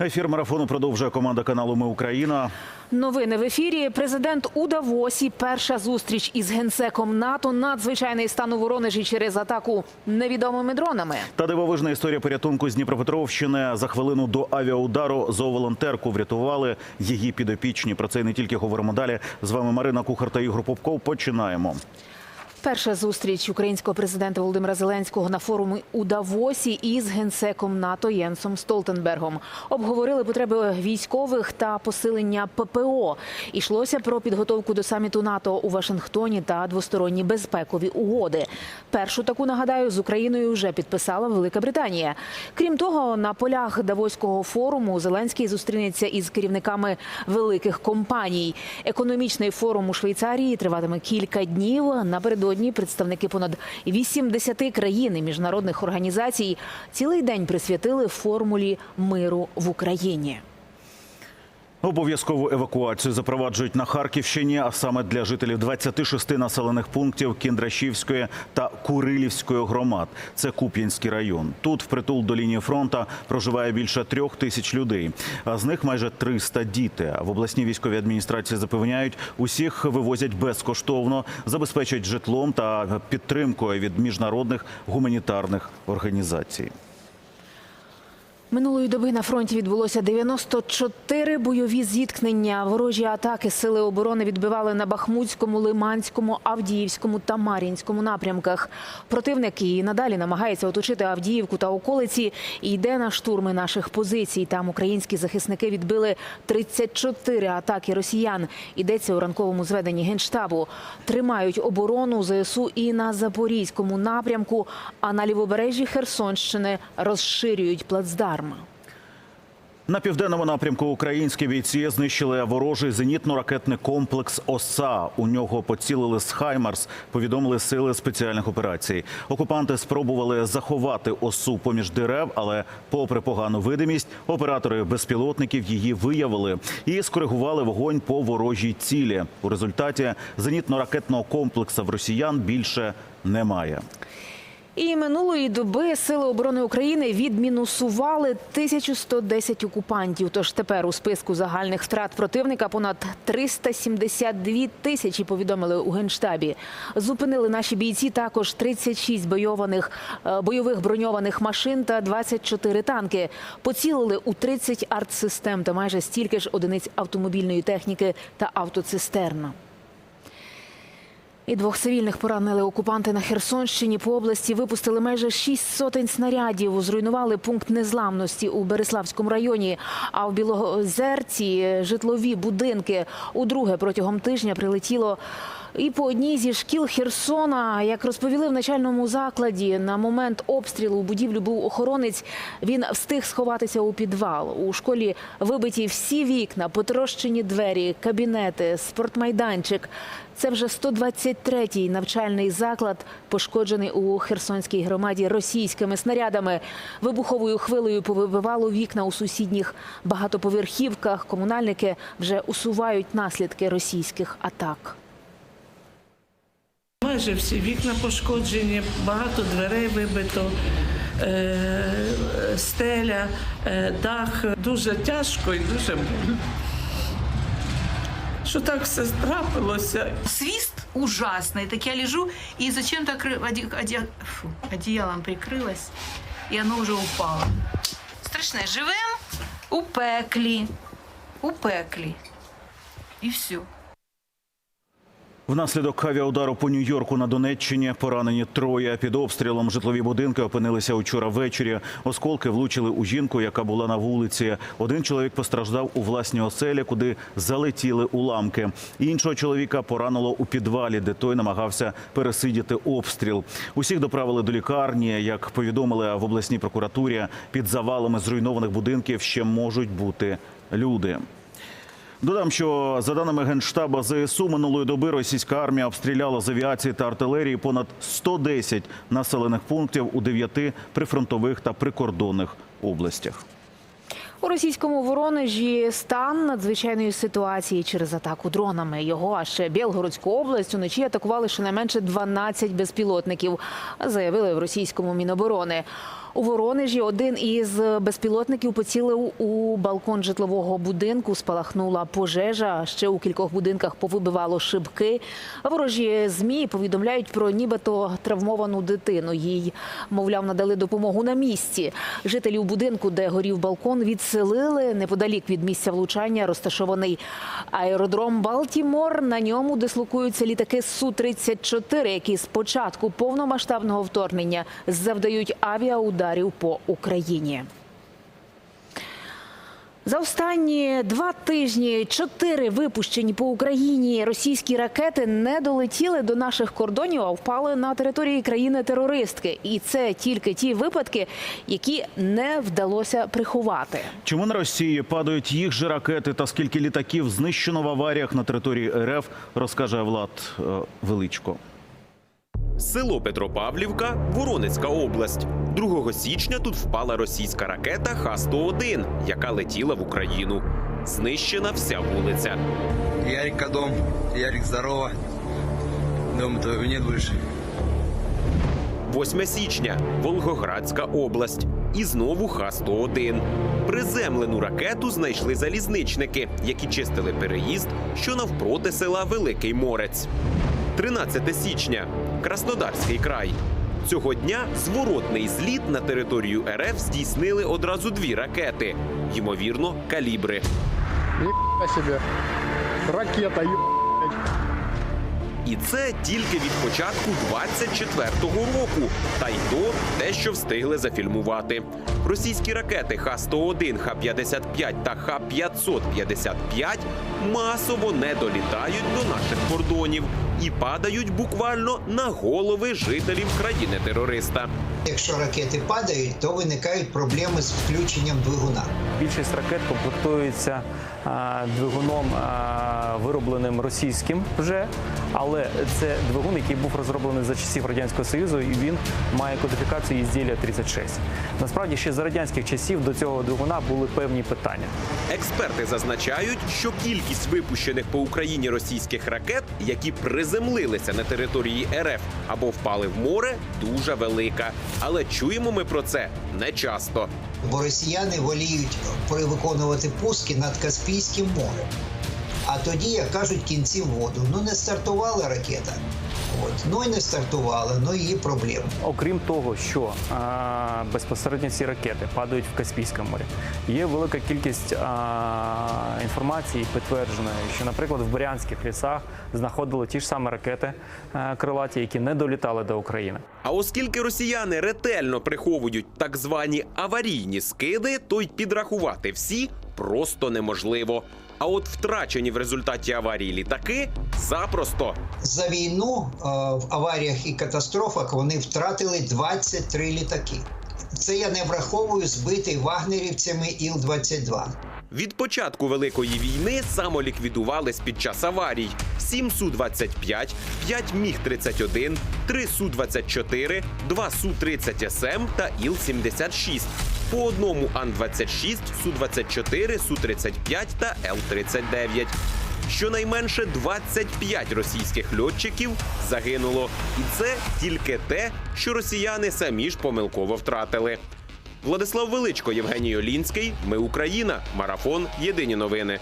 Ефір марафону продовжує команда каналу Ми Україна. Новини в ефірі. Президент у Давосі. Перша зустріч із генсеком НАТО. Надзвичайний стан у Воронежі через атаку невідомими дронами. Та дивовижна історія порятунку з Дніпропетровщини. За хвилину до авіаудару зооволонтерку врятували її підопічні. Про це і не тільки говоримо далі. З вами Марина Кухар та Ігор Попков. Починаємо. Перша зустріч українського президента Володимира Зеленського на форумі у Давосі із генсеком НАТО Єнсом Столтенбергом обговорили потреби військових та посилення ППО. Ішлося про підготовку до саміту НАТО у Вашингтоні та двосторонні безпекові угоди. Першу таку нагадаю з Україною вже підписала Велика Британія. Крім того, на полях Давоського форуму Зеленський зустрінеться із керівниками великих компаній. Економічний форум у Швейцарії триватиме кілька днів. Напередодні представники понад 80 країн і міжнародних організацій цілий день присвятили формулі миру в Україні. Обов'язкову евакуацію запроваджують на Харківщині, а саме для жителів 26 населених пунктів Кіндрашівської та Курилівської громад. Це Куп'янський район. Тут впритул до лінії фронту проживає більше трьох тисяч людей. А з них майже 300 діти. В обласній військовій адміністрації запевняють, усіх вивозять безкоштовно, забезпечать житлом та підтримкою від міжнародних гуманітарних організацій. Минулої доби на фронті відбулося 94 бойові зіткнення. Ворожі атаки сили оборони відбивали на Бахмутському, Лиманському, Авдіївському та Мар'їнському напрямках. Противник і надалі намагається оточити Авдіївку та околиці йде на штурми наших позицій. Там українські захисники відбили 34 атаки росіян. Йдеться у ранковому зведенні генштабу. Тримають оборону ЗСУ і на Запорізькому напрямку. А на лівобережжі Херсонщини розширюють плацдарм. На південному напрямку українські бійці знищили ворожий зенітно-ракетний комплекс ОСА. У нього поцілили з Хаймарс. Повідомили сили спеціальних операцій. Окупанти спробували заховати осу поміж дерев, але, попри погану видимість, оператори безпілотників її виявили і скоригували вогонь по ворожій цілі. У результаті зенітно-ракетного комплексу в росіян більше немає. І минулої доби сили оборони України відмінусували 1110 окупантів. Тож тепер у списку загальних втрат противника понад 372 тисячі. Повідомили у генштабі. Зупинили наші бійці також 36 бойованих е, бойових броньованих машин та 24 танки. Поцілили у 30 артсистем та майже стільки ж одиниць автомобільної техніки та автоцистерна. І двох цивільних поранили окупанти на Херсонщині. По області випустили майже шість сотень снарядів. Зруйнували пункт незламності у Береславському районі. А в Білозерці житлові будинки. Удруге протягом тижня прилетіло і по одній зі шкіл Херсона. Як розповіли в начальному закладі, на момент обстрілу у будівлю був охоронець. Він встиг сховатися у підвал. У школі вибиті всі вікна, потрощені двері, кабінети, спортмайданчик. Це вже 123-й навчальний заклад, пошкоджений у Херсонській громаді російськими снарядами. Вибуховою хвилею повибивало вікна у сусідніх багатоповерхівках. Комунальники вже усувають наслідки російських атак Майже всі вікна пошкоджені, багато дверей вибито, е, стеля, е, дах. Дуже тяжко і дуже больно. Що так все трапилося. Свист ужасный. Так я лежу и зачем-то кры- оде- оде- фу, одеялом прикрылась, и оно уже упало. Страшне. Живем у пеклі. У пеклі. І все. Внаслідок авіаудару по Нью-Йорку на Донеччині поранені троє під обстрілом. Житлові будинки опинилися учора ввечері. Осколки влучили у жінку, яка була на вулиці. Один чоловік постраждав у власній оселі, куди залетіли уламки. Іншого чоловіка поранило у підвалі, де той намагався пересидіти обстріл. Усіх доправили до лікарні. Як повідомили в обласній прокуратурі, під завалами зруйнованих будинків ще можуть бути люди. Додам, що за даними генштаба ЗСУ минулої доби російська армія обстріляла з авіації та артилерії понад 110 населених пунктів у дев'яти прифронтових та прикордонних областях. У російському Воронежі стан надзвичайної ситуації через атаку дронами. Його а ще Білгородську область уночі атакували щонайменше 12 безпілотників, заявили в російському міноборони. У Воронежі один із безпілотників поцілив у балкон житлового будинку. Спалахнула пожежа. Ще у кількох будинках повибивало шибки. Ворожі змі повідомляють про нібито травмовану дитину. Їй, мовляв, надали допомогу на місці. Жителів будинку, де горів балкон, відселили неподалік від місця влучання. Розташований аеродром Балтімор. На ньому дислокуються літаки Су-34, які з початку повномасштабного вторгнення завдають авіаударів по Україні. За останні два тижні чотири випущені по Україні російські ракети не долетіли до наших кордонів, а впали на території країни-терористки. І це тільки ті випадки, які не вдалося приховати. Чому на Росії падають їх же ракети та скільки літаків знищено в аваріях на території РФ, розкаже Влад е, Величко. Село Петропавлівка, Воронецька область. 2 січня тут впала російська ракета Х-101, яка летіла в Україну. Знищена вся вулиця. Ярика дом. Ярик, здорово. Дома твоего нет больше. 8 січня Волгоградська область. І знову Х-101. Приземлену ракету знайшли залізничники, які чистили переїзд, що навпроти села Великий Морець. 13 січня Краснодарський край. Цього дня зворотний зліт на територію РФ здійснили одразу дві ракети, ймовірно, калібри. Себе. Ракета. І це тільки від початку 24-го року. Та й то те, що встигли зафільмувати. Російські ракети Х-101, Х-55 та Х-555 масово не долітають до наших кордонів і падають буквально на голови жителів країни-терориста. Якщо ракети падають, то виникають проблеми з включенням двигуна. Більшість ракет комплектується двигуном виробленим російським вже, але це двигун, який був розроблений за часів радянського союзу, і він має кодифікацію ізділля 36. Насправді ще за радянських часів до цього двигуна були певні питання. Експерти зазначають, що кількість випущених по Україні російських ракет, які приземлилися на території РФ або впали в море, дуже велика. Але чуємо ми про це не часто. Бо росіяни воліють виконувати пуски над Каспійським морем. А тоді, як кажуть, кінці воду. Ну не стартувала ракета. От. Ну і не стартувала, ну і проблеми. Окрім того, що а, безпосередньо ці ракети падають в Каспійському морі, є велика кількість а, інформації підтвердженої, що, наприклад, в Брянських лісах знаходили ті ж самі ракети а, крилаті, які не долітали до України. А оскільки росіяни ретельно приховують так звані аварійні скиди, то й підрахувати всі просто неможливо. А от втрачені в результаті аварії літаки запросто. За війну е, в аваріях і катастрофах вони втратили 23 літаки. Це я не враховую збитий вагнерівцями Іл-22. Від початку великої війни самоліквідувались під час аварій: 7 Су-25, 5 Міг-31, 3 Су-24, 2 Су-30 СМ та Іл-76. По одному Ан-26, Су-24, Су-35 та Л-39. Щонайменше 25 російських льотчиків загинуло. І це тільки те, що росіяни самі ж помилково втратили. Владислав Величко, Євгеній Олінський. Ми Україна. Марафон. Єдині новини.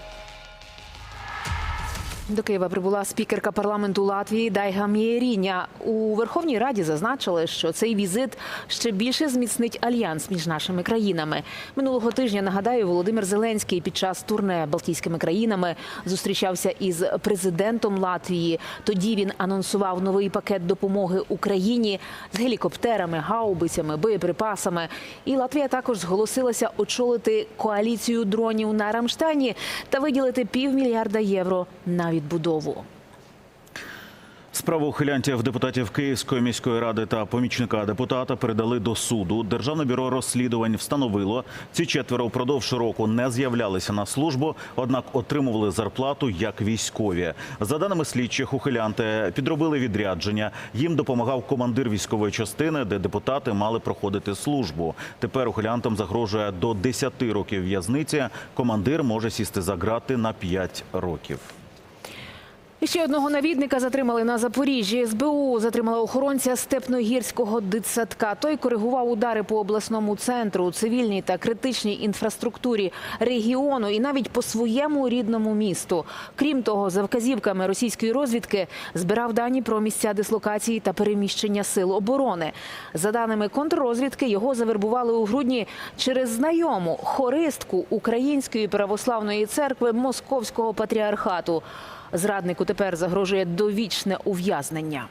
До Києва прибула спікерка парламенту Латвії Дайга Мієріня. У Верховній Раді зазначили, що цей візит ще більше зміцнить альянс між нашими країнами. Минулого тижня нагадаю, Володимир Зеленський під час турне Балтійськими країнами зустрічався із президентом Латвії. Тоді він анонсував новий пакет допомоги Україні з гелікоптерами, гаубицями, боєприпасами. І Латвія також зголосилася очолити коаліцію дронів на Рамштайні та виділити півмільярда євро на відбудову. Справу ухилянтів депутатів Київської міської ради та помічника депутата передали до суду. Державне бюро розслідувань встановило, ці четверо впродовж року не з'являлися на службу, однак отримували зарплату як військові. За даними слідчих, ухилянти підробили відрядження. Їм допомагав командир військової частини, де депутати мали проходити службу. Тепер ухилянтам загрожує до 10 років в'язниці. Командир може сісти за грати на 5 років. Ще одного навідника затримали на Запоріжжі. СБУ затримала охоронця степногірського дитсадка. Той коригував удари по обласному центру, цивільній та критичній інфраструктурі регіону і навіть по своєму рідному місту. Крім того, за вказівками російської розвідки збирав дані про місця дислокації та переміщення сил оборони. За даними контррозвідки, його завербували у грудні через знайому хористку Української православної церкви Московського патріархату. Зраднику тепер загрожує довічне ув'язнення.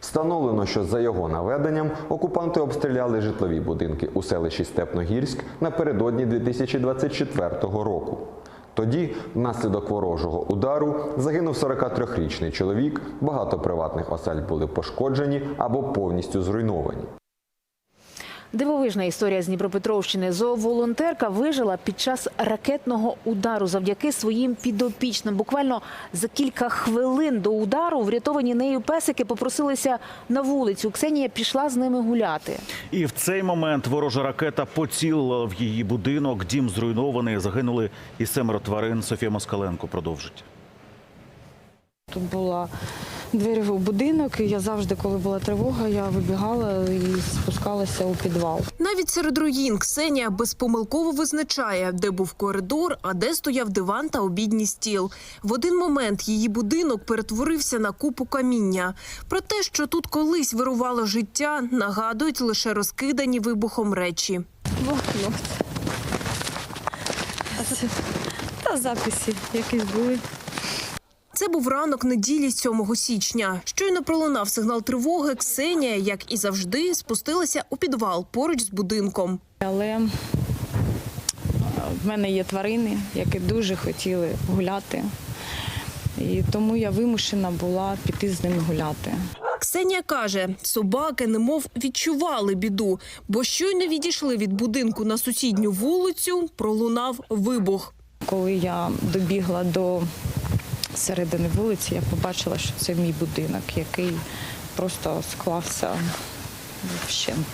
Встановлено, що за його наведенням окупанти обстріляли житлові будинки у селищі Степногірськ напередодні 2024 року. Тоді, внаслідок ворожого удару, загинув 43-річний чоловік. Багато приватних осель були пошкоджені або повністю зруйновані. Дивовижна історія з Дніпропетровщини. Зооволонтерка вижила під час ракетного удару завдяки своїм підопічним. Буквально за кілька хвилин до удару врятовані нею песики попросилися на вулицю. Ксенія пішла з ними гуляти. І в цей момент ворожа ракета поцілила в її будинок. Дім зруйнований. Загинули і семеро тварин. Софія Москаленко продовжить. Тут була двері в будинок, і я завжди, коли була тривога, я вибігала і спускалася у підвал. Навіть серед руїн Ксенія безпомилково визначає, де був коридор, а де стояв диван та обідній стіл. В один момент її будинок перетворився на купу каміння. Про те, що тут колись вирувало життя, нагадують лише розкидані вибухом речі. Блокнот. Та записи якісь були. Це був ранок неділі 7 січня. Щойно пролунав сигнал тривоги. Ксенія, як і завжди, спустилася у підвал поруч з будинком. Але е, в мене є тварини, які дуже хотіли гуляти. І тому я вимушена була піти з ними гуляти. Ксенія каже, собаки немов відчували біду, бо щойно відійшли від будинку на сусідню вулицю, пролунав вибух. Коли я добігла до середини вулиці, я побачила, що це мій будинок, який просто склався вщент.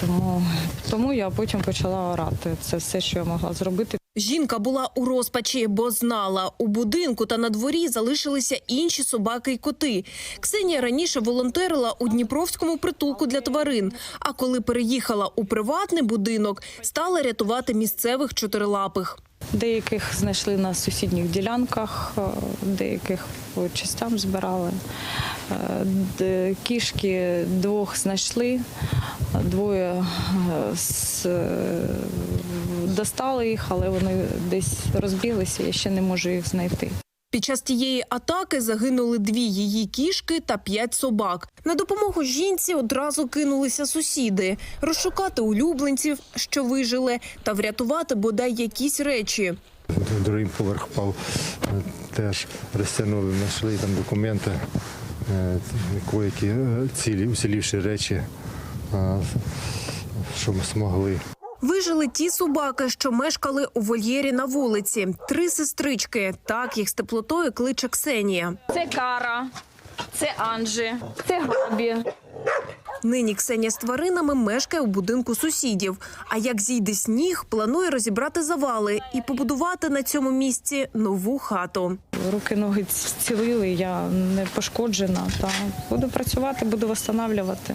Тому, тому я потім почала орати. Це все, що я могла зробити. Жінка була у розпачі, бо знала, у будинку та на дворі залишилися інші собаки й коти. Ксенія раніше волонтерила у Дніпровському притулку для тварин. А коли переїхала у приватний будинок, стала рятувати місцевих чотирилапих. Деяких знайшли на сусідніх ділянках, е, деяких по частям збирали. Е, Кішки двох знайшли, двоє е, з- достали їх, але вони десь розбіглися, я ще не можу їх знайти. Під час тієї атаки загинули дві її кішки та п'ять собак. На допомогу жінці одразу кинулися сусіди розшукати улюбленців, що вижили, та врятувати бодай якісь речі. Другий поверх впав, е, теж розтягнули, знайшли там документи, е, які цілі, уцілівші речі, е, що ми змогли. Вижили ті собаки, що мешкали у вольєрі на вулиці. Три сестрички. Так їх з теплотою кличе Ксенія. Це Кара, це Анжі, це Габі. Нині Ксенія з тваринами мешкає у будинку сусідів. А як зійде сніг, планує розібрати завали і побудувати на цьому місці нову хату. Руки ноги зцілили, я не пошкоджена. Та буду працювати, буду встановлювати.